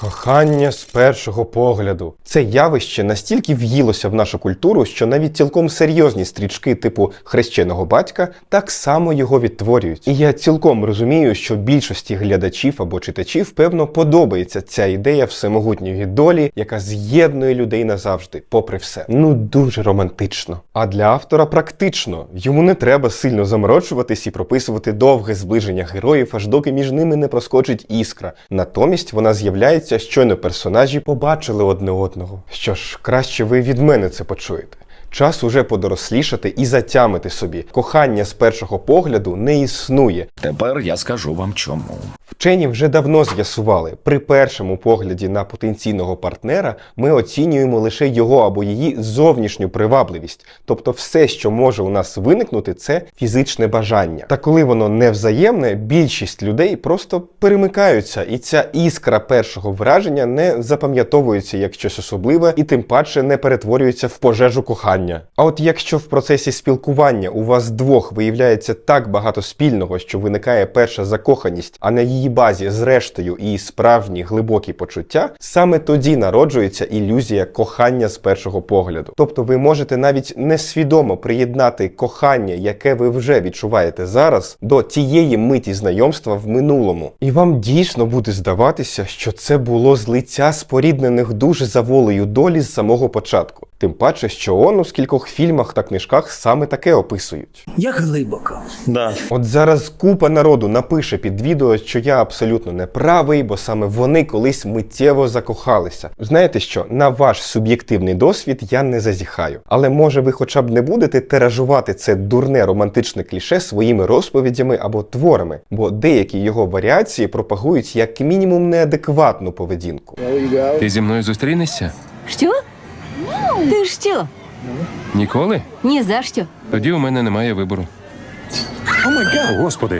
Кохання з першого погляду. Це явище настільки в'їлося в нашу культуру, що навіть цілком серйозні стрічки типу хрещеного батька так само його відтворюють. І я цілком розумію, що більшості глядачів або читачів певно подобається ця ідея всемогутньої долі, яка з'єднує людей назавжди, попри все. Ну дуже романтично. А для автора практично йому не треба сильно заморочуватись і прописувати довге зближення героїв, аж доки між ними не проскочить іскра. Натомість вона з'являється щойно персонажі побачили одне одного. Що ж, краще ви від мене це почуєте. Час уже подорослішати і затямити собі. Кохання з першого погляду не існує. Тепер я скажу вам чому. Вчені вже давно з'ясували, при першому погляді на потенційного партнера ми оцінюємо лише його або її зовнішню привабливість. Тобто все, що може у нас виникнути, це фізичне бажання. Та коли воно невзаємне, більшість людей просто перемикаються, і ця іскра першого враження не запам'ятовується як щось особливе і тим паче не перетворюється в пожежу кохання. А от якщо в процесі спілкування у вас двох виявляється так багато спільного, що виникає перша закоханість, а на її базі зрештою і справжні глибокі почуття, саме тоді народжується ілюзія кохання з першого погляду. Тобто ви можете навіть несвідомо приєднати кохання, яке ви вже відчуваєте зараз, до тієї миті знайомства в минулому. І вам дійсно буде здаватися, що це було злиття споріднених душ за волею долі з самого початку. Тим паче, що он у скількох фільмах та книжках саме таке описують. Як глибоко. Да. От зараз купа народу напише під відео, що я абсолютно не правий, бо саме вони колись миттєво закохалися. Знаєте що, на ваш суб'єктивний досвід я не зазіхаю. Але може ви хоча б не будете тиражувати це дурне романтичне кліше своїми розповідями або творами, бо деякі його варіації пропагують як мінімум неадекватну поведінку. Ти зі мною зустрінешся? Що? Ти що? Ніколи? Ні за що. Тоді у мене немає вибору. Господи,